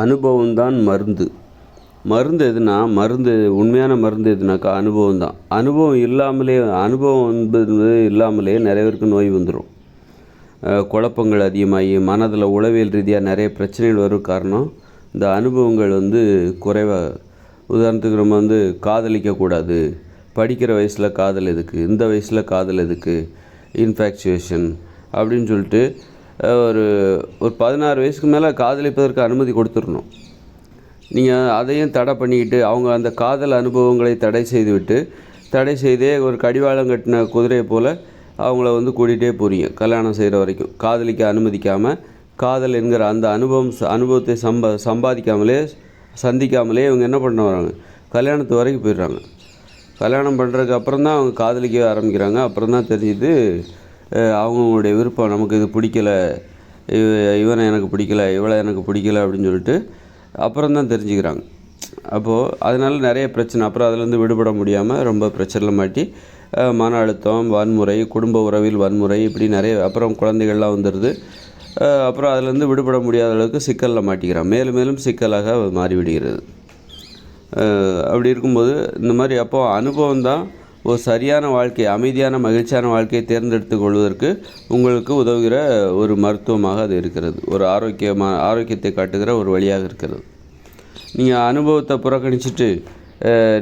அனுபவம் தான் மருந்து. மருந்து எதுனா மருந்து உண்மையான மருந்து எதுனாக்கா அனுபவம் தான் அனுபவம் இல்லாமலே அனுபவம் என்பது இல்லாமலே நிறைய பேருக்கு நோய் வந்துடும் குழப்பங்கள் அதிகமாகி மனதில் உளவியல் ரீதியாக நிறைய பிரச்சனைகள் வரும் காரணம் இந்த அனுபவங்கள் வந்து குறைவாக உதாரணத்துக்கு நம்ம வந்து காதலிக்கக்கூடாது படிக்கிற வயசில் காதல் எதுக்கு? இந்த வயசில் காதல் எதுக்கு? இன்ஃபேக்சுவேஷன் அப்படின்னு சொல்லிட்டு ஒரு ஒரு பதினாறு வயசுக்கு மேலே காதலிப்பதற்கு அனுமதி கொடுத்துடணும். நீங்கள் அதையும் தடை பண்ணிக்கிட்டு அவங்க அந்த காதல் அனுபவங்களை தடை செய்துவிட்டு தடை செய்தே ஒரு கடிவாளம் கட்டின குதிரையை போல் அவங்கள வந்து கூட்டிகிட்டே போகிறீங்க கல்யாணம் செய்கிற வரைக்கும். காதலிக்க அனுமதிக்காமல் காதல் என்கிற அந்த அனுபவம் ச- அனுபவத்தை சம்பா சம்பாதிக்காமலே சந்திக்காமலே இவங்க என்ன பண்ண வராங்க? கல்யாணத்து வரைக்கும் போயிடுறாங்க. கல்யாணம் பண்ணுறதுக்கு அப்புறம் தான் அவங்க காதலிக்க ஆரம்பிக்கிறாங்க. அப்புறம் தான் தெரியுது அவங்கவுங்களுடைய அவங்களுடைய விருப்பம் நமக்கு இது பிடிக்கல. இவ- இவனை எனக்கு பிடிக்கல. இவளை எனக்கு பிடிக்கல. அப்படின்னு சொல்லிட்டு அப்புறம் தான் தெரிஞ்சுக்கிறாங்க. அப்போது அதனால நிறைய பிரச்சனை. அப்புறம் அதுலேருந்து விடுபட முடியாமல் ரொம்ப பிரச்சனையில் மாட்டி மன அழுத்தம் வன்முறை குடும்ப உறவில் வன்முறை இப்படி நிறைய அப்புறம் குழந்தைகள்லாம் வந்துடுது அப்புறம் அதுலேருந்து விடுபட முடியாத அளவுக்கு சிக்கலில் மாட்டிக்கிறான் மேலும் மேலும் சிக்கலாக மாறிவிடுகிறது. அப்படி இருக்கும்போது இந்த மாதிரி அப்போது அனுபவம் தான் ஒரு சரியான வாழ்க்கை அமைதியான மகிழ்ச்சியான வாழ்க்கையை தேர்ந்தெடுத்து கொள்வதற்கு உங்களுக்கு உதவுகிற ஒரு மருத்துவமாக அது இருக்கிறது. ஒரு ஆரோக்கியமாக ஆரோக்கியத்தை காட்டுகிற ஒரு வழியாக இருக்கிறது. நீங்கள் அனுபவத்தை புறக்கணிச்சிட்டு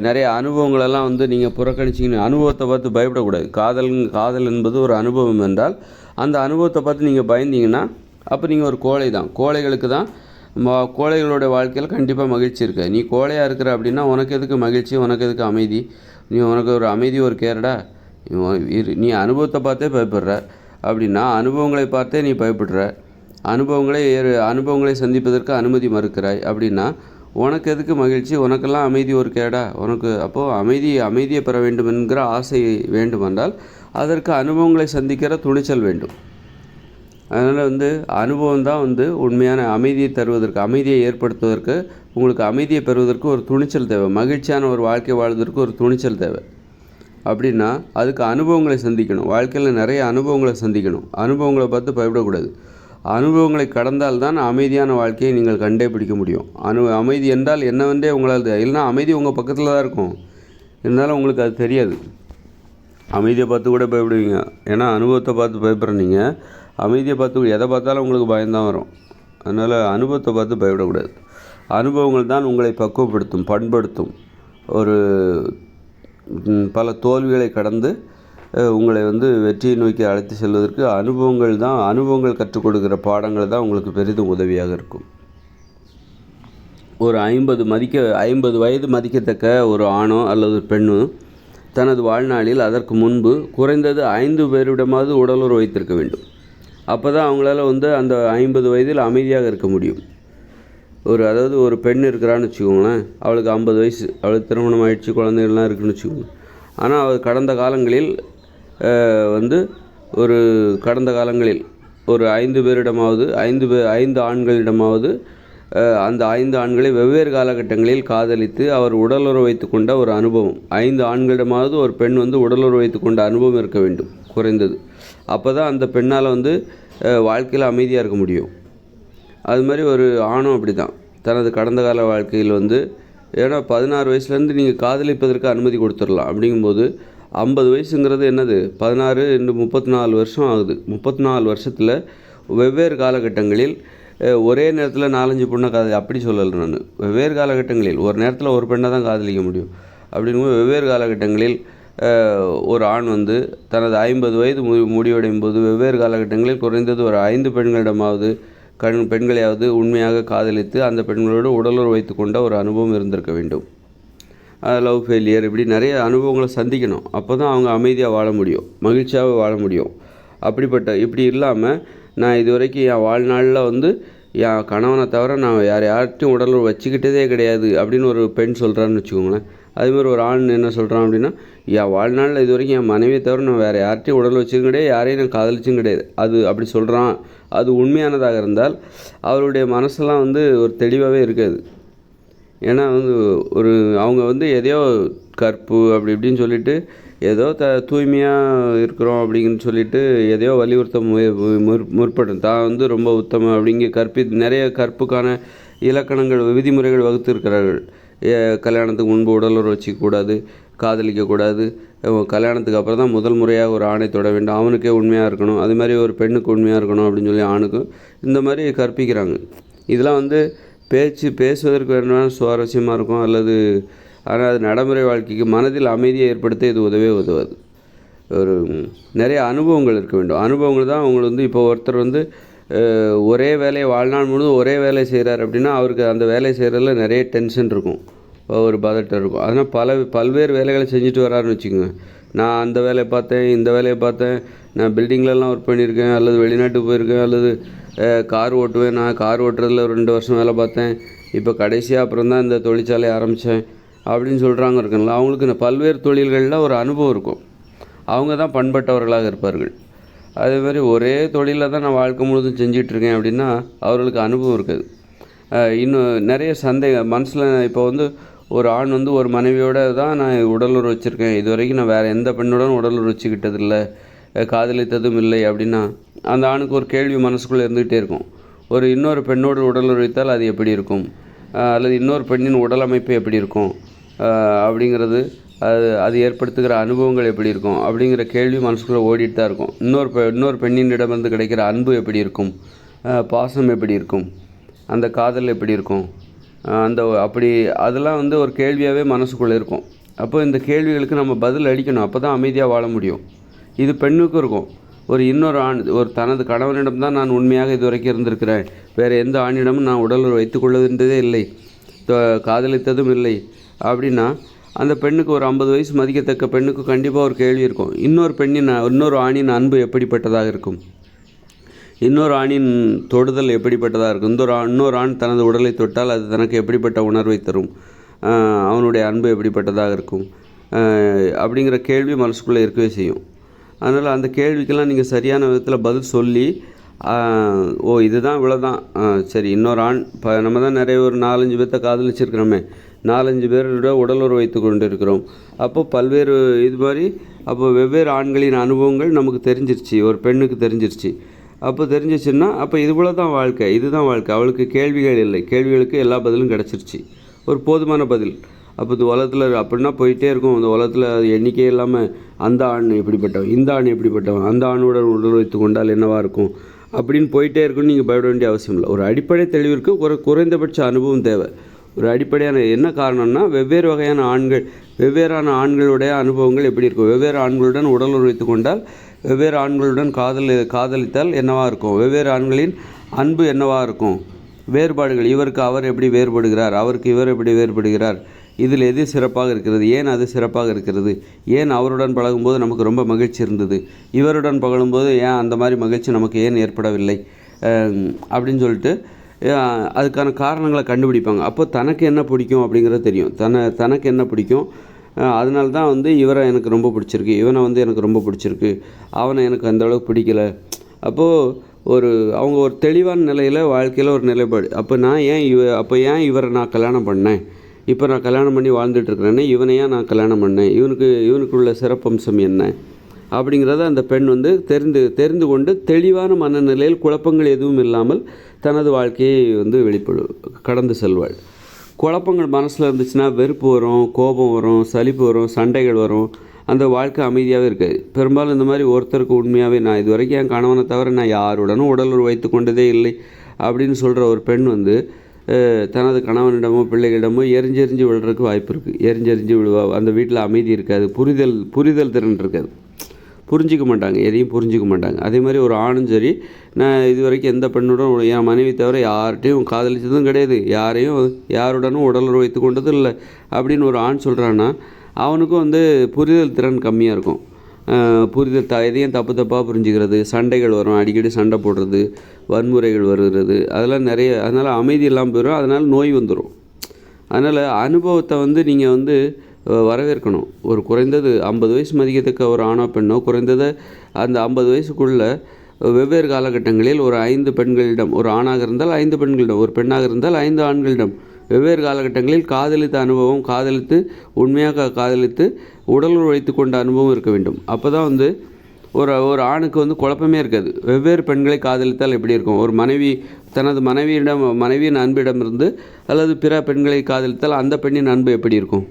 நிறைய அனுபவங்களெல்லாம் வந்து நீங்கள் புறக்கணிச்சிங்கன்னு அனுபவத்தை பார்த்து பயப்படக்கூடாது. காதல் காதல் என்பது ஒரு அனுபவம் என்றால் அந்த அனுபவத்தை பார்த்து நீங்கள் பயந்தீங்கன்னா அப்போ நீங்கள் ஒரு கோழை தான். கோழைகளுக்கு தான் கோழைகளோட வாழ்க்கையில் கண்டிப்பாக மகிழ்ச்சி இருக்கு. நீ கோழையாக இருக்கிற அப்படின்னா உனக்கு எதுக்கு மகிழ்ச்சி உனக்கு எதுக்கு அமைதி? நீ உனக்கு ஒரு அமைதி ஒரு கேரடா. நீ இரு- நீ அனுபவத்தை பார்த்தே பயப்படுற. அப்படின்னா அனுபவங்களை பார்த்தே நீ பயப்படுற. அனுபவங்களை ஏறு அனுபவங்களை சந்திப்பதற்கு அனுமதி மறுக்கிறாய். அப்படின்னா உனக்கு எதுக்கு மகிழ்ச்சி? உனக்கெல்லாம் அமைதி ஒரு கேடா. உனக்கு அப்போது அமைதி அமைதியை பெற வேண்டும் என்கிற ஆசை வேண்டுமென்றால் அதற்கு அனுபவங்களை சந்திக்கிற துணிச்சல் வேண்டும். அதனால் வந்து அனுபவம் தான் வந்து உண்மையான அமைதியை தருவதற்கு அமைதியை ஏற்படுத்துவதற்கு உங்களுக்கு அமைதியை பெறுவதற்கு ஒரு துணிச்சல் தேவை. மகிழ்ச்சியான ஒரு வாழ்க்கை வாழ்வதற்கு ஒரு துணிச்சல் தேவை. அப்படின்னா அதுக்கு அனுபவங்களை சந்திக்கணும். வாழ்க்கையில் நிறைய அனுபவங்களை சந்திக்கணும். அனுபவங்களை பார்த்து பயப்படக்கூடாது. அனுபவங்களை கடந்தால் தான் அமைதியான வாழ்க்கையை நீங்கள் கண்டே பிடிக்க முடியும். அனு அமைதி என்றால் என்னவென்றே உங்களால் இல்லைன்னா அமைதி உங்கள் பக்கத்தில் தான் இருக்கும். இருந்தாலும் உங்களுக்கு அது தெரியாது. அமைதியை பார்த்து கூட பயப்படுவீங்க. ஏன்னா அனுபவத்தை பார்த்து பயப்படுறீங்க. அமைதியை பார்த்து எதை பார்த்தாலும் உங்களுக்கு பயம்தான் வரும். அதனால் அனுபவத்தை பார்த்து பயப்படக்கூடாது. அனுபவங்கள் தான் உங்களை பக்குவப்படுத்தும் பண்படுத்தும். ஒரு பல தோல்விகளை கடந்து உங்களை வந்து வெற்றியை நோக்கி அழைத்து செல்வதற்கு அனுபவங்கள் தான் அனுபவங்கள் கற்றுக் கொடுக்குற பாடங்கள் தான் உங்களுக்கு பெரிதும் உதவியாக இருக்கும். ஒரு ஐம்பது மதிக்க ஐம்பது வயது மதிக்கத்தக்க ஒரு ஆணோ அல்லது பெண்ணோ தனது வாழ்நாளில் அதற்கு முன்பு குறைந்தது ஐந்து பேரிடமாவது உடலுறவு வைத்திருக்க வேண்டும். அப்போ தான் அவங்களால வந்து அந்த ஐம்பது வயதில் அமைதியாக இருக்க முடியும். ஒரு அதாவது ஒரு பெண் இருக்கிறான்னு வச்சுக்கோங்களேன் அவளுக்கு ஐம்பது வயசு அவளுக்கு திருமணம் ஆயிடுச்சு குழந்தைகள்லாம் இருக்குன்னு வச்சுக்கோங்க. ஆனால் அவள் கடந்த காலங்களில் வந்து ஒரு கடந்த காலங்களில் ஒரு ஐந்து பேரிடமாவது ஐந்து பே ஐந்து ஆண்களிடமாவது அந்த ஐந்து ஆண்களை வெவ்வேறு காலகட்டங்களில் காதலித்து அவர் உடலுறவு வைத்து கொண்ட ஒரு அனுபவம். ஐந்து ஆண்களிடமாவது ஒரு பெண் வந்து உடலுறவு வைத்து கொண்ட அனுபவம் இருக்க வேண்டும் குறைந்தது. அப்போ தான் அந்த பெண்ணால் வந்து வாழ்க்கையில் அமைதியாக இருக்க முடியும். அது மாதிரி ஒரு ஆணும் அப்படி தான் தனது கடந்த கால வாழ்க்கையில் வந்து ஏன்னா பதினாறு வயசுலேருந்து நீங்கள் காதலிப்பதற்கு அனுமதி கொடுத்துடலாம். அப்படிங்கும்போது ஐம்பது வயசுங்கிறது என்னது? பதினாறு ரெண்டு முப்பத்தி நாலு வருஷம் ஆகுது. முப்பத்தி நாலு வருஷத்தில் வெவ்வேறு காலகட்டங்களில் ஒரே நேரத்தில் நாலஞ்சு பொண்ணை காதலி அப்படி சொல்லலை நான். வெவ்வேறு காலகட்டங்களில் ஒரு நேரத்தில் ஒரு பெண்ணை தான் காதலிக்க முடியும். அப்படிங்கும்போது வெவ்வேறு காலகட்டங்களில் ஒரு ஆண் வந்து தனது ஐம்பது வயது மு முடிவடையும் போது வெவ்வேறு காலகட்டங்களில் குறைந்தது ஒரு ஐந்து பெண்களிடமாவது கண் பெண்களையாவது உண்மையாக காதலித்து அந்த பெண்களோடு உடலுறவு வைத்து கொண்ட ஒரு அனுபவம் இருந்திருக்க வேண்டும். லவ் ஃபெயிலியர் இப்படி நிறைய அனுபவங்களை சந்திக்கணும். அப்போ தான் அவங்க அமைதியாக வாழ முடியும் மகிழ்ச்சியாக வாழ முடியும். அப்படிப்பட்ட இப்படி இல்லாமல் நான் இது வரைக்கும் என் வாழ்நாளில் வந்து என் கணவனை தவிர நான் யார் யார்கிட்டையும் உடலுறவு வச்சுக்கிட்டதே கிடையாது அப்படின்னு ஒரு பெண் சொல்கிறான்னு வச்சுக்கோங்களேன். அதுமாதிரி ஒரு ஆண் என்ன சொல்கிறான் அப்படின்னா என் வாழ்நாளில் இது வரைக்கும் என் மனைவியை தவிர நான் வேறு யார்கிட்டையும் உடல் வச்சுக்கும் கிடையாது யாரையும் நான் காதலிச்சும் கிடையாது. அது அப்படி சொல்கிறான் அது உண்மையானதாக இருந்தால் அவருடைய மனசெல்லாம் வந்து ஒரு தெளிவாகவே இருக்காது. ஏன்னா வந்து ஒரு அவங்க வந்து எதையோ கற்பு அப்படி இப்படின்னு சொல்லிட்டு ஏதோ த தூய்மையாக இருக்கிறோம் அப்படின்னு சொல்லிட்டு எதையோ வலியுறுத்த மு முற்- முற்படும் தான் வந்து ரொம்ப உத்தமம். அப்படிங்க கற்பி நிறைய கற்புக்கான இலக்கணங்கள் விதிமுறைகள் வகுத்திருக்கிறார்கள். கல்யாணத்துக்கு முன்பு உடலுறவு வச்சிக்கக்கூடாது காதலிக்கக்கூடாது. கல்யாணத்துக்கு அப்புறம் தான் முதல் முறையாக ஒரு ஆணை தொட வேண்டும். அவனுக்கே உண்மையாக இருக்கணும். அது மாதிரி ஒரு பெண்ணுக்கு உண்மையாக இருக்கணும் அப்படின்னு சொல்லி ஆணுக்கும் இந்த மாதிரி கற்பிக்கிறாங்க. இதெல்லாம் வந்து பேச்சு பேசுவதற்கு வேணும்னா சுவாரஸ்யமாக இருக்கும். அல்லது ஆனால் அது நடைமுறை வாழ்க்கைக்கு மனதில் அமைதியை ஏற்படுத்த இது உதவே உதவாது. ஒரு நிறைய அனுபவங்கள் இருக்க வேண்டும். அனுபவங்கள் தான் அவங்களை வந்து இப்போ ஒருத்தர் வந்து ஒரே வேலையை வாழ்நாள் முழுவதும் ஒரே வேலையை செய்கிறார் அப்படின்னா அவருக்கு அந்த வேலையை செய்கிறதுல நிறைய டென்ஷன் இருக்கும். ஒரு பதட்டம் இருக்கும். அதனால் பல பல்வேறு வேலைகளை செஞ்சுட்டு வராருன்னு வச்சுக்கோங்க. நான் அந்த வேலையை பார்த்தேன் இந்த வேலையை பார்த்தேன். நான் பில்டிங்லலாம் ஒர்க் பண்ணியிருக்கேன் அல்லது வெளிநாட்டுக்கு போயிருக்கேன் அல்லது கார் ஓட்டுவேன். நான் கார் ஓட்டுறதுல ரெண்டு வருஷம் வேலை பார்த்தேன். இப்போ கடைசியாக அப்புறம் தான் இந்த தொழிற்சாலை ஆரம்பித்தேன் அப்படின்னு சொல்கிறாங்க இருக்குங்களா? அவங்களுக்கு இந்த பல்வேறு தொழில்களில் ஒரு அனுபவம் இருக்கும். அவங்க தான் பண்பட்டவர்களாக இருப்பார்கள். அதே மாதிரி ஒரே தொழிலில் தான் நான் வாழ்க்கை முழுவதும் செஞ்சிட்ருக்கேன் அப்படின்னா அவர்களுக்கு அனுபவம் இருக்குது. இன்னும் நிறைய சந்தேகம் மனசில் இப்போ வந்து ஒரு ஆண் வந்து ஒரு மனைவியோட தான் நான் உடலுறவு வச்சுருக்கேன். இது வரைக்கும் நான் வேறு எந்த பெண்ணுடன் உடலுறவு வச்சுக்கிட்டதில்லை. காதலித்ததும் இல்லை அப்படின்னா அந்த ஆணுக்கு ஒரு கேள்வி மனசுக்குள்ளே இருந்துகிட்டே இருக்கும். ஒரு இன்னொரு பெண்ணோடு உடலுறவு வைத்தால் அது எப்படி இருக்கும்? அல்லது இன்னொரு பெண்ணின் உடல் அமைப்பு எப்படி இருக்கும்? அப்படிங்கிறது அது அது ஏற்படுத்துகிற அனுபவங்கள் எப்படி இருக்கும்? அப்படிங்கிற கேள்வி மனசுக்குள்ளே ஓடிட்டு தான் இருக்கும். இன்னொரு பெ இன்னொரு பெண்ணினிடமிருந்து கிடைக்கிற அன்பு எப்படி இருக்கும்? பாசம் எப்படி இருக்கும்? அந்த காதல் எப்படி இருக்கும்? அந்த அப்படி அதெல்லாம் வந்து ஒரு கேள்வியாகவே மனசுக்குள்ளே இருக்கும். அப்போ இந்த கேள்விகளுக்கு நம்ம பதில் அளிக்கணும். அப்போ தான் அமைதியாக வாழ முடியும். இது பெண்ணுக்கும் இருக்கும். ஒரு இன்னொரு ஆண் ஒரு தனது கணவனிடம் தான் நான் உண்மையாக இதுவரைக்கும் இருந்திருக்கிறேன். வேறு எந்த ஆணிடமும் நான் உடல் வைத்துக்கொள்ளதுன்றதே இல்லை. காதலித்ததும் இல்லை. அப்படின்னா அந்த பெண்ணுக்கு ஒரு ஐம்பது வயசு மதிக்கத்தக்க பெண்ணுக்கு கண்டிப்பாக ஒரு கேள்வி இருக்கும். இன்னொரு பெண்ணின் இன்னொரு ஆணின் அன்பு எப்படிப்பட்டதாக இருக்கும்? இன்னொரு ஆணின் தொடுதல் எப்படிப்பட்டதாக இருக்கும்? இன்னொரு இன்னொரு ஆண் தனது உடலை தொட்டால் அது தனக்கு எப்படிப்பட்ட உணர்வை தரும்? அவனுடைய அன்பு எப்படிப்பட்டதாக இருக்கும்? அப்படிங்கிற கேள்வி மனசுக்குள்ளே இருக்கவே செய்யும். அதனால் அந்த கேள்விக்கெல்லாம் நீங்கள் சரியான விதத்தில் பதில் சொல்லி ஓ இதுதான் இவ்வளோதான் சரி இன்னொரு ஆண் இப்போ நம்ம தான் நிறைய ஒரு நாலஞ்சு பேர்த்த காதலிச்சிருக்கிறோமே. நாலஞ்சு பேரோட உடலுறவு வைத்து கொண்டு இருக்கிறோம் அப்போ பல்வேறு இது மாதிரி அப்போ வெவ்வேறு ஆண்களின் அனுபவங்கள் நமக்கு தெரிஞ்சிருச்சு. ஒரு பெண்ணுக்கு தெரிஞ்சிருச்சு. அப்போ தெரிஞ்சிச்சுன்னா அப்போ இது போல தான் வாழ்க்கை இதுதான் வாழ்க்கை. அவளுக்கு கேள்விகள் இல்லை. கேள்விகளுக்கு எல்லா பதிலும் கிடச்சிருச்சு. ஒரு போதுமான பதில். அப்போ இந்த உலகத்தில் அப்படின்னா போயிட்டே இருக்கும். இந்த உலகத்தில் அது எண்ணிக்கையே இல்லாமல் அந்த ஆண் எப்படிப்பட்டவன் இந்த ஆண் எப்படிப்பட்டவன் அந்த ஆணுடன் உடல்வைத்து கொண்டால் என்னவாக இருக்கும்? அப்படின்னு போயிட்டே இருக்குன்னு நீங்கள் பயப்பட வேண்டிய அவசியம் இல்லை. ஒரு அடிப்படை தெளிவிற்கு ஒரு குறைந்தபட்ச அனுபவம் தேவை. ஒரு அடிப்படையான என்ன காரணம்னா வெவ்வேறு வகையான ஆண்கள் வெவ்வேறான ஆண்களுடைய அனுபவங்கள் எப்படி இருக்கும்? வெவ்வேறு ஆண்களுடன் உடல் வைத்து கொண்டால் வெவ்வேறு ஆண்களுடன் காதல் காதலித்தால் என்னவாக இருக்கும்? வெவ்வேறு ஆண்களின் அன்பு என்னவாக இருக்கும்? வேறுபாடுகள் இவருக்கு அவர் எப்படி வேறுபடுகிறார்? அவருக்கு இவர் எப்படி வேறுபடுகிறார்? இதில் எது சிறப்பாக இருக்கிறது? ஏன் அது சிறப்பாக இருக்கிறது? ஏன் அவருடன் பழகும்போது நமக்கு ரொம்ப மகிழ்ச்சி இருந்தது? இவருடன் பகழும்போது ஏன் அந்த மாதிரி மகிழ்ச்சி நமக்கு ஏன் ஏற்படவில்லை? அப்படின்னு சொல்லிட்டு அதுக்கான காரணங்களை கண்டுபிடிப்பாங்க. அப்போ தனக்கு என்ன பிடிக்கும் அப்படிங்கிறது தெரியும். தன தனக்கு என்ன பிடிக்கும்? அதனால தான் வந்து இவரை எனக்கு ரொம்ப பிடிச்சிருக்கு. இவனை வந்து எனக்கு ரொம்ப பிடிச்சிருக்கு. அவனை எனக்கு அந்த அளவுக்கு பிடிக்கல. அப்போது ஒரு அவங்க ஒரு தெளிவான நிலையில் வாழ்க்கையில் ஒரு நிலைப்பாடு. அப்போ நான் ஏன் இவ அப்போ ஏன் இவரை நான் கல்யாணம் பண்ணேன்? இப்போ நான் கல்யாணம் பண்ணி வாழ்ந்துட்டு இருக்கிறேனே இவனை ஏன் நான் கல்யாணம் பண்ணேன்? இவனுக்கு இவனுக்குள்ள சிறப்பம்சம் என்ன? அப்படிங்கிறத அந்த பெண் வந்து தெரிந்து தெரிந்து கொண்டு தெளிவான மனநிலையில் குழப்பங்கள் எதுவும் இல்லாமல் தனது வாழ்க்கையை வந்து வெளிப்படு கடந்து செல்வாள். குழப்பங்கள் மனசில் இருந்துச்சுன்னா வெறுப்பு வரும் கோபம் வரும் சலிப்பு வரும் சண்டைகள் வரும். அந்த வாழ்க்கை அமைதியாகவே இருக்காது பெரும்பாலும் இந்த மாதிரி ஒருத்தருக்கு உண்மையாகவே நான் இது வரைக்கும் என் கணவனை தவிர நான் யாருடனும் உடலுறவு வைத்து கொண்டதே இல்லை அப்படின்னு சொல்கிற ஒரு பெண் வந்து தனது கணவனிடமோ பிள்ளைகளிடமோ எரிஞ்செறிஞ்சு விழுறதுக்கு வாய்ப்பு இருக்குது எரிஞ்செறிஞ்சு விழுவா அந்த வீட்டில் அமைதி இருக்காது. புரிதல் புரிதல் திறன் இருக்காது. புரிஞ்சிக்க மாட்டாங்க எதையும் புரிஞ்சிக்க மாட்டாங்க. அதே மாதிரி ஒரு ஆணும் சரி நான் இது வரைக்கும் எந்த பெண்ணுடன் என் மனைவி தவிர யார்கிட்டையும் காதலிச்சதும் கிடையாது. யாரையும் யாருடனும் உடல் வைத்து கொண்டதும் இல்லை அப்படின்னு ஒரு ஆண் சொல்கிறான்னா அவனுக்கும் வந்து புரிதல் திறன் கம்மியாக இருக்கும். புரிதல் த எதையும் தப்பு தப்பாக புரிஞ்சுக்கிறது சண்டைகள் வரும் அடிக்கடி சண்டை போடுறது வன்முறைகள் வருகிறது அதெல்லாம் நிறைய அதனால் அமைதி இல்லாமல் போயிடும் அதனால் நோய் வந்துடும் அதனால் அனுபவத்தை வந்து நீங்கள் வந்து வரவேற்கணும். ஒரு குறைந்தது ஐம்பது வயசு மதிக்கத்தக்க ஒரு ஆணோ பெண்ணோ குறைந்தது அந்த ஐம்பது வயசுக்குள்ளே வெவ்வேறு காலகட்டங்களில் ஒரு ஐந்து பெண்களிடம் ஒரு ஆணாக இருந்தால் ஐந்து பெண்களிடம் ஒரு பெண்ணாக இருந்தால் ஐந்து ஆண்களிடம். வெவ்வேறு காலகட்டங்களில் காதலித்த அனுபவம் காதலித்து உண்மையாக காதலித்து உடல் உழைத்து கொண்ட அனுபவம் இருக்க வேண்டும். அப்போ தான் வந்து ஒரு ஒரு ஆணுக்கு வந்து குழப்பமே இருக்காது. வெவ்வேறு பெண்களை காதலித்தால் எப்படி இருக்கும்? ஒரு மனைவி தனது மனைவியிடம் மனைவியின் அன்பிடமிருந்து அல்லது பிற பெண்களை காதலித்தால் அந்த பெண்ணின் அன்பு எப்படி இருக்கும்?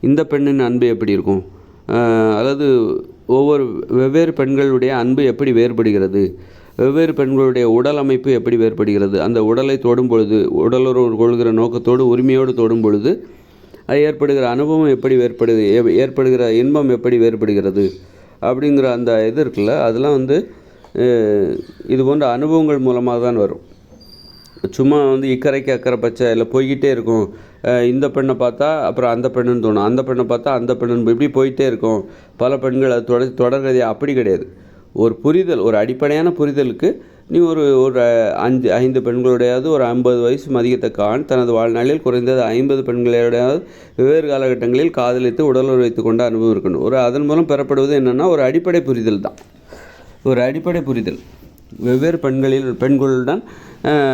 இந்த பெண்ணின் அன்பு எப்படி இருக்கும்? அல்லது ஒவ்வொரு வெவ்வேறு பெண்களுடைய அன்பு எப்படி வேறுபடுகிறது? வெவ்வேறு பெண்களுடைய உடல் அமைப்பு எப்படி வேறுபடுகிறது? அந்த உடலை தொடும் பொழுது உடலுறவு கொள்கிற நோக்கத்தோடு உரிமையோடு தொடும் பொழுது அது ஏற்படுகிற அனுபவம் எப்படி வேறுபடுது ஏ- ஏற்படுகிற இன்பம் எப்படி வேறுபடுகிறது? அப்படிங்கிற அந்த இது இருக்குல்ல அதெல்லாம் வந்து இது போன்ற அனுபவங்கள் மூலமாக தான் வரும். சும்மா வந்து இக்கரைக்கு அக்கறை பச்சை இல்லை போய்கிட்டே இருக்கும். இந்த பெண்ணை பார்த்தா அப்புறம் அந்த பெண்ணுன்னு தோணும். அந்த பெண்ணை பார்த்தா அந்த பெண்ணுன்னு இப்படி போயிட்டே இருக்கும். பல பெண்கள் அது தொட தொடர்றதே அப்படி கிடையாது. ஒரு புரிதல் ஒரு அடிப்படையான புரிதலுக்கு நீ ஒரு ஒரு அஞ்சு ஐந்து பெண்களுடையாவது ஒரு ஐம்பது வயசு மதிக்கத்தக்க ஆண் தனது வாழ்நாளில் குறைந்தது ஐம்பது பெண்களுடையாவது வெவ்வேறு காலகட்டங்களில் காதலித்து உடலுறவு வைத்துக் கொண்ட அனுபவம் இருக்கணும். ஒரு அதன் மூலம் பெறப்படுவது என்னென்னா ஒரு அடிப்படை புரிதல் தான். ஒரு அடிப்படை புரிதல். வெவ்வேறு பெண்களில் பெண்களுடன்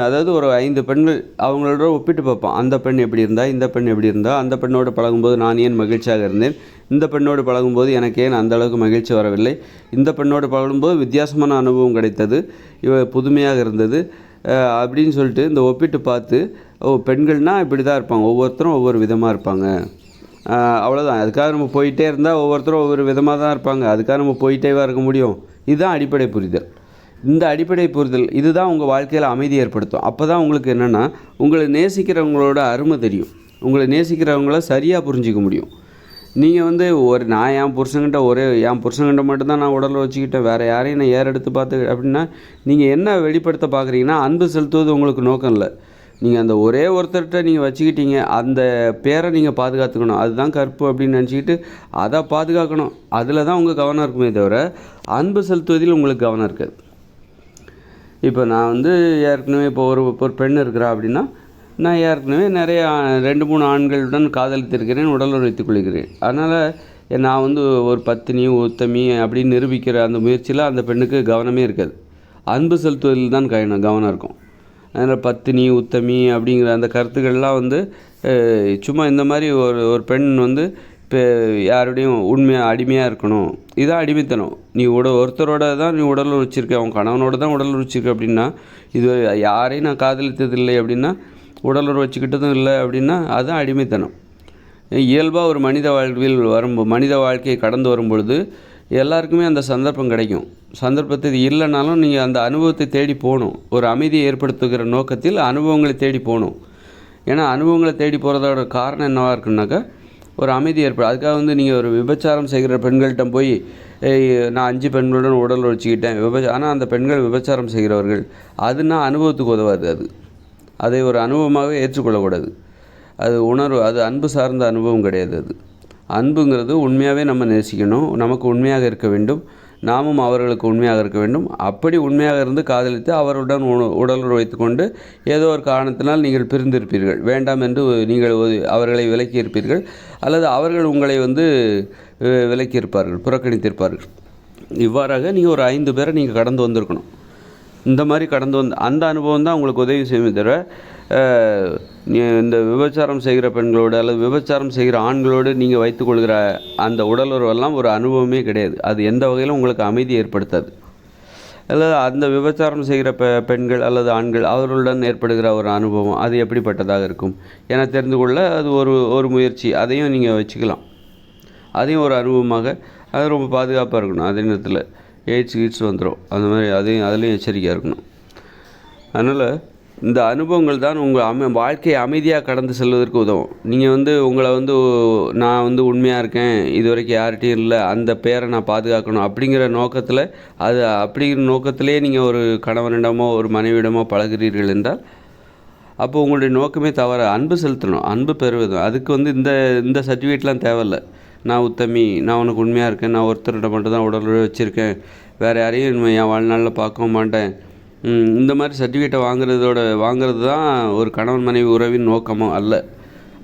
அதாவது ஒரு ஐந்து பெண்கள் அவங்களோட ஒப்பிட்டு பார்ப்போம். அந்த பெண் எப்படி இருந்தா இந்த பெண் எப்படி இருந்தா அந்த பெண்ணோடு பழகும்போது நான் ஏன் மகிழ்ச்சியாக இருந்தேன்? இந்த பெண்ணோடு பழகும்போது எனக்கு ஏன் அந்த அளவுக்கு மகிழ்ச்சி வரவில்லை? இந்த பெண்ணோடு பழகும்போது வித்தியாசமான அனுபவம் கிடைத்தது இவ புதுமையாக இருந்தது அப்படின்னு சொல்லிட்டு இந்த ஒப்பிட்டு பார்த்து ஓ பெண்கள்னால் இப்படி தான் இருப்பாங்க ஒவ்வொருத்தரும் ஒவ்வொரு விதமாக இருப்பாங்க. அவ்வளோதான் அதுக்காக நம்ம போயிட்டே இருந்தால் ஒவ்வொருத்தரும் ஒவ்வொரு விதமாக தான் இருப்பாங்க. அதுக்காக நம்ம போயிட்டேவா இருக்க முடியும்? இதுதான் அடிப்படை புரிதல். இந்த அடிப்படை புரிதல் இதுதான் உங்கள் வாழ்க்கையில் அமைதி ஏற்படுத்தும். அப்போ தான் உங்களுக்கு என்னென்னா உங்களை நேசிக்கிறவங்களோட அருமை தெரியும். உங்களை நேசிக்கிறவங்கள சரியாக புரிஞ்சிக்க முடியும். நீங்கள் வந்து ஒரு நான் என் புருஷங்கிட்ட ஒரே என் புருஷங்கிட்ட மட்டும்தான் நான் உடலை வச்சுக்கிட்டேன். வேறு யாரையும் நான் ஏற எடுத்து பார்த்து அப்படின்னா நீங்கள் என்ன வெளிப்படுத்த பார்க்குறீங்கன்னா அன்பு செலுத்துவது உங்களுக்கு நோக்கம் இல்லை. நீங்கள் அந்த ஒரே ஒருத்தர்கிட்ட நீங்கள் வச்சுக்கிட்டீங்க அந்த பேரை நீங்கள் பாதுகாத்துக்கணும். அதுதான் கற்பு அப்படின்னு நினச்சிக்கிட்டு அதை பாதுகாக்கணும். அதில் தான் உங்கள் கவனம் இருக்குமே தவிர அன்பு செலுத்துவதில் உங்களுக்கு கவனம் இருக்காது. இப்போ நான் வந்து ஏற்கனவே இப்போ ஒரு ஒரு பெண் இருக்கிறா அப்படின்னா நான் ஏற்கனவே நிறைய ரெண்டு மூணு ஆண்களுடன் காதலித்திருக்கிறேன் உடலுறவு வைத்துக் கொள்கிறேன். அதனால் நான் வந்து ஒரு பத்தினி உத்தமி அப்படின்னு நிரூபிக்கிற அந்த முயற்சியில் அந்த பெண்ணுக்கு கவனமே இருக்காது. அன்பு செலுத்துவதில் தான் கவனம் கவனம் இருக்கும். அதனால் பத்தினி உத்தமி அப்படிங்கிற அந்த கருத்துக்கள்லாம் வந்து சும்மா இந்த மாதிரி ஒரு ஒரு பெண் வந்து இப்போ யாருடையும் உண்மையாக அடிமையாக இருக்கணும். இதுதான் அடிமைத்தனம். நீ உட ஒருத்தரோட தான் நீ உடல் வச்சிருக்க அவன் கணவனோட தான் உடல் உரிச்சிருக்க அப்படின்னா இது யாரையும் நான் காதலித்தது இல்லை அப்படின்னா உடல் வச்சுக்கிட்டதும் இல்லை அப்படின்னா அதுதான் அடிமைத்தனம். இயல்பாக ஒரு மனித வாழ்வில் வரும் மனித வாழ்க்கையை கடந்து வரும்பொழுது எல்லாருக்குமே அந்த சந்தர்ப்பம் கிடைக்கும். சந்தர்ப்பத்தை இது இல்லைனாலும் நீங்கள் அந்த அனுபவத்தை தேடி போகணும். ஒரு அமைதியை ஏற்படுத்துகிற நோக்கத்தில் அனுபவங்களை தேடி போகணும். ஏன்னா அனுபவங்களை தேடி போகிறதோட காரணம் என்னவாக இருக்குன்னாக்கா ஒரு அமைதி ஏற்படும். அதுக்காக வந்து நீங்கள் ஒரு விபச்சாரம் செய்கிற பெண்கள்கிட்ட போய் நான் அஞ்சு பெண்களுடன் உடல் வச்சுக்கிட்டேன் விபச்ச ஆனால் அந்த பெண்கள் விபச்சாரம் செய்கிறவர்கள். அதுனா அனுபவத்துக்கு உதவாது அது. அதை ஒரு அனுபவமாகவே ஏற்றுக்கொள்ளக்கூடாது. அது உணர்வு அது அன்பு சார்ந்த அனுபவம் கிடையாது அது. அன்புங்கிறது உண்மையாகவே நம்ம நேசிக்கணும். நமக்கு உண்மையாக இருக்க வேண்டும். நாமும் அவர்களுக்கு உண்மையாக இருக்க வேண்டும். அப்படி உண்மையாக இருந்து காதலித்து அவருடன் உடல் உடலுறவு வைத்துக்கொண்டு ஏதோ ஒரு காரணத்தினால் நீங்கள் பிரிந்திருப்பீர்கள். வேண்டாம் என்று நீங்கள் அவர்களை விலக்கி இருப்பீர்கள் அல்லது அவர்கள் உங்களை வந்து விலக்கியிருப்பார்கள் விலக்கி இருப்பார்கள் புறக்கணித்திருப்பார்கள். இவ்வாறாக நீங்கள் ஒரு ஐந்து பேரை நீங்கள் கடந்து வந்திருக்கணும். இந்த மாதிரி கடந்து வந்து அந்த அனுபவம் தான் உங்களுக்கு உதவி செய்யுமே தவிர இந்த விபச்சாரம் செய்கிற பெண்களோடு அல்லது விபச்சாரம் செய்கிற ஆண்களோடு நீங்கள் வைத்துக்கொள்கிற அந்த உடலுறவெல்லாம் ஒரு அனுபவமே கிடையாது. அது எந்த வகையிலும் உங்களுக்கு அமைதி ஏற்படுத்தாது. அல்லது அந்த விபச்சாரம் செய்கிற பெ பெண்கள் அல்லது ஆண்கள் அவர்களுடன் ஏற்படுகிற ஒரு அனுபவம் அது எப்படிப்பட்டதாக இருக்கும்? என தெரிந்து கொள்ள அது ஒரு ஒரு முயற்சி. அதையும் நீங்கள் வச்சுக்கலாம். அதையும் ஒரு அனுபவமாக அது ரொம்ப பாதுகாப்பாக இருக்கணும். அதே நேரத்தில் எய்ட்ஸ் கீட்ஸ் வந்துடும் அந்த மாதிரி அதையும் அதுலேயும் எச்சரிக்கையாக இருக்கணும். அதனால் இந்த அனுபவங்கள் தான் உங்கள் அமை வாழ்க்கையை அமைதியாக கடந்து செல்வதற்கு உதவும். நீங்கள் வந்து உங்களை வந்து நான் வந்து உண்மையாக இருக்கேன் இது வரைக்கும் யார்கிட்டையும் இல்லை அந்த பேரை நான் பாதுகாக்கணும் அப்படிங்கிற நோக்கத்தில் அது அப்படிங்கிற நோக்கத்திலே நீங்கள் ஒரு கணவனிடமோ ஒரு மனைவியிடமோ பழகிறீர்கள் என்றால் அப்போ உங்களுடைய நோக்கமே தவற? அன்பு செலுத்தணும் அன்பு பெறுவது. அதுக்கு வந்து இந்த இந்த சர்டிஃபிகேட்லாம் தேவையில்ல. நான் உத்தமி நான் உனக்கு உண்மையாக இருக்கேன் நான் ஒருத்தர்கிட்ட மட்டும் தான் உடல் வச்சுருக்கேன். வேறு யாரையும் என் வாழ்நாளில் பார்க்கவும் மாட்டேன். இந்த மாதிரி சர்டிஃபிகேட்டை வாங்குறதோட வாங்குறது தான் ஒரு கணவன் மனைவி உறவின் நோக்கமும் அல்ல.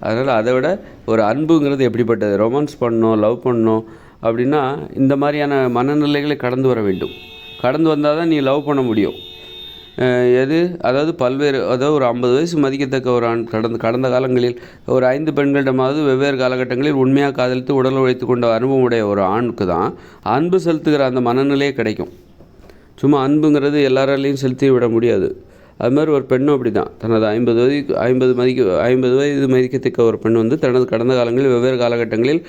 அதனால் அதை விட ஒரு அன்புங்கிறது எப்படிப்பட்டது? ரொமான்ஸ் பண்ணணும் லவ் பண்ணணும் அப்படின்னா இந்த மாதிரியான மனநிலைகளை கடந்து வர வேண்டும். கடந்து வந்தால் தான் நீ லவ் பண்ண முடியும். எது? அதாவது பல்வேறு அதாவது ஒரு ஐம்பது வயசு மதிக்கத்தக்க ஒரு ஆண் கடந்த கடந்த காலங்களில் ஒரு ஐந்து பெண்களிடமாவது வெவ்வேறு காலகட்டங்களில் உண்மையாக காதலித்து உடல் உழைத்து கொண்ட அனுபவம் உடைய ஒரு ஆணுக்கு தான் அன்பு செலுத்துகிற அந்த மனநிலையே கிடைக்கும். சும்மா அன்புங்கிறது எல்லாராலையும் செலுத்தி விட முடியாது. அது மாதிரி ஒரு பெண்ணும் அப்படி தான் தனது ஐம்பது வயது ஐம்பது மதிக்க ஐம்பது வயது மதிக்கத்தக்க ஒரு பெண் வந்து தனது கடந்த காலங்களில் வெவ்வேறு காலகட்டங்களில்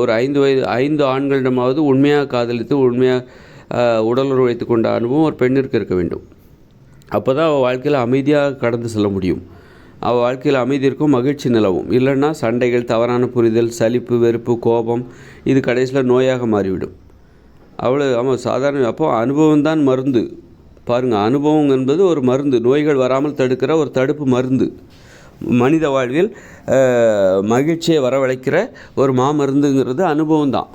ஒரு ஐந்து வயது ஐந்து ஆண்களிடமாவது உண்மையாக காதலித்து உண்மையாக உடலுறவு வைத்து கொண்ட அனுபவம் ஒரு பெண்ணிற்கு இருக்க வேண்டும். அப்போ தான் அவள் வாழ்க்கையில் அமைதியாக கடந்து செல்ல முடியும். அவள் வாழ்க்கையில் அமைதி இருக்கும் மகிழ்ச்சி நிலவும். இல்லைன்னா சண்டைகள் தவறான புரிதல் சலிப்பு வெறுப்பு கோபம் இது கடைசியில் நோயாக மாறிவிடும். அவ்வளோ ஆமாம் சாதாரண அப்போ அனுபவம் தான் மருந்து. பாருங்கள் அனுபவம் என்பது ஒரு மருந்து. நோய்கள் வராமல் தடுக்கிற ஒரு தடுப்பு மருந்து. மனித வாழ்வில் மகிழ்ச்சியை வரவழைக்கிற ஒரு மாமருந்துங்கிறது அனுபவம் தான்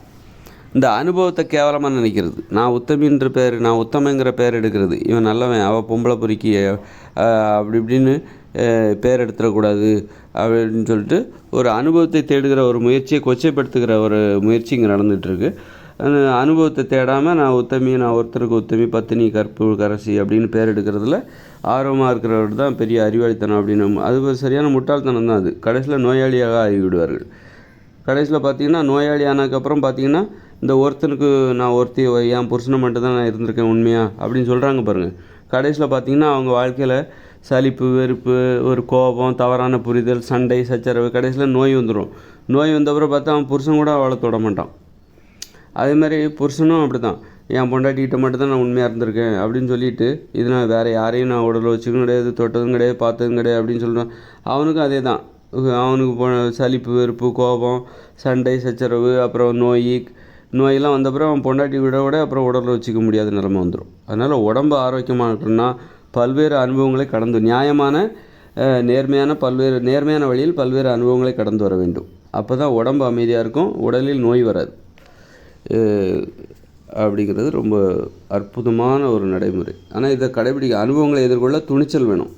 இந்த அனுபவத்தை கேவலமாக நினைக்கிறது. நான் உத்தமின்ற பேர் நான் உத்தமங்கிற பேர் எடுக்கிறது. இவன் நல்லவன் அவள் பொம்பளை பொறுக்கி அப்படி இப்படின்னு பேர் எடுத்துடக்கூடாது அப்படின்னு சொல்லிட்டு ஒரு அனுபவத்தை தேடுகிற ஒரு முயற்சியை கொச்சைப்படுத்துகிற ஒரு முயற்சி இங்கே நடந்துகிட்ருக்கு அனுபவத்தை தேடாமல் நான் உத்தமி நான் ஒருத்தருக்கு உத்தமி பத்தினி கற்பு கரசி அப்படின்னு பேர் எடுக்கிறதுல ஆர்வமாக இருக்கிறவர் தான் பெரிய அறிவாளித்தனம் அப்படின்னு அது ஒரு சரியான முட்டாள்தனம் தான் அது. கடைசியில் நோயாளியாக ஆகிவிடுவார்கள். கடைசியில் பார்த்தீங்கன்னா நோயாளி ஆனதுக்கப்புறம் பார்த்தீங்கன்னா இந்த ஒருத்தனுக்கு நான் ஒருத்தி என் புருஷனை மட்டும் தான் நான் இருந்திருக்கேன் உண்மையா அப்படின்னு சொல்கிறாங்க பாருங்கள் கடைசியில் பார்த்தீங்கன்னா அவங்க வாழ்க்கையில் சலிப்பு வெறுப்பு ஒரு கோபம் தவறான புரிதல் சண்டை சச்சரவு கடைசியில் நோய் வந்துடும் நோய் வந்தப்புறம் பார்த்தா அவன் புருஷன் கூட அவளை தொட மாட்டான். அதே மாதிரி புருஷனும் அப்படி தான் என் பொண்டாட்டிகிட்ட மட்டும் தான் நான் உண்மையாக இருந்திருக்கேன் அப்படின்னு சொல்லிட்டு இது நான் வேறு யாரையும் நான் உடல் வச்சுக்கும் கிடையாது தொட்டதும் கிடையாது பார்த்ததும் கிடையாது அப்படின்னு சொல்கிறான் அவனுக்கும் அதே தான் அவனுக்கு போ சலிப்பு வெறுப்பு கோபம் சண்டை சச்சரவு அப்புறம் நோய் நோயெல்லாம் வந்தப்புறம் அவன் பொண்டாட்டி விட விட அப்புறம் உடலில் வச்சுக்க முடியாத நிலமை வந்துடும் அதனால் உடம்பு ஆரோக்கியமாக இருக்கணும்னா பல்வேறு அனுபவங்களை கடந்து நியாயமான நேர்மையான பல்வேறு நேர்மையான வழியில் பல்வேறு அனுபவங்களை கடந்து வர வேண்டும். அப்போ தான் உடம்பு அமைதியாக இருக்கும் உடலில் நோய் வராது. அப்படிங்கிறது ரொம்ப அற்புதமான ஒரு நடைமுறை. ஆனால் இதை கடைபிடிக்க அனுபவங்களை எதிர்கொள்ள துணிச்சல் வேணும்.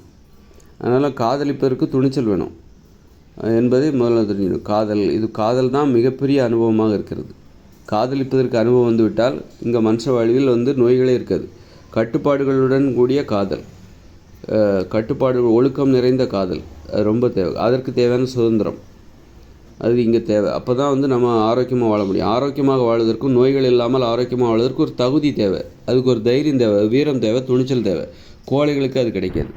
அதனால் காதலிப்பதற்கு துணிச்சல் வேணும். என்பதை முதல்ல தெரிஞ்சிடும் காதல் இது காதல் தான் மிகப்பெரிய அனுபவமாக இருக்கிறது. காதலிப்பதற்கு அனுபவம் வந்துவிட்டால் இங்கே மனுஷ வாழ்வில் வந்து நோய்களே இருக்காது. கட்டுப்பாடுகளுடன் கூடிய காதல். கட்டுப்பாடுகள் கட்டுப்பாடு ஒழுக்கம் நிறைந்த காதல். அது ரொம்ப தேவை. அதற்கு தேவையான சுதந்திரம். அது இங்கே தேவை. அப்போ தான் வந்து நம்ம ஆரோக்கியமாக வாழ முடியும். ஆரோக்கியமாக வாழ்வதற்கும் நோய்கள் இல்லாமல் ஆரோக்கியமாக வாழ்வதற்கு ஒரு தகுதி தேவை. அதுக்கு ஒரு தைரியம் தேவை வீரம் தேவை துணிச்சல் தேவை. கோழைகளுக்கு அது கிடைக்காது.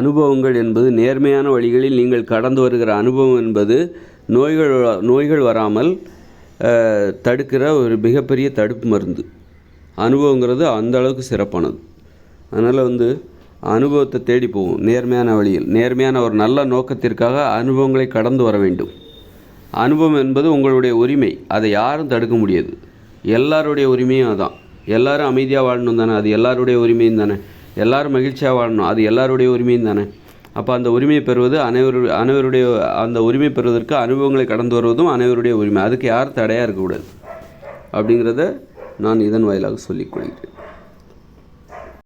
அனுபவங்கள் என்பது நேர்மையான வழிகளில் நீங்கள் கடந்து வருகிற அனுபவம் என்பது நோய்கள் நோய்கள் வராமல் தடுக்கிற ஒரு மிகப்பெரிய தடுப்பு மருந்து. அனுபவங்கிறது அந்த அளவுக்கு சிறப்பானது. அதனால் வந்து அனுபவத்தை தேடி போவோம். நேர்மையான வழியில். நேர்மையான ஒரு நல்ல நோக்கத்திற்காக அனுபவங்களை கடந்து வர வேண்டும். அனுபவம் என்பது உங்களுடைய உரிமை. அதை யாரும் தடுக்க முடியாது. எல்லாருடைய உரிமையும் அதான். எல்லாரும் அமைதியாக வாழணும் தானே. அது எல்லாருடைய உரிமையும் தானே. எல்லாரும் மகிழ்ச்சியாக வாழணும். அது எல்லாருடைய உரிமையும் தானே. அப்போ அந்த உரிமையை பெறுவது அனைவரு அனைவருடைய அந்த உரிமை பெறுவதற்கு அனுபவங்களை கடந்து வருவதும் அனைவருடைய உரிமை. அதுக்கு யாரும் தடையாக இருக்கக்கூடாது. அப்படிங்கிறத நான் இதன் வாயிலாக சொல்லிக் கொள்கிறேன்.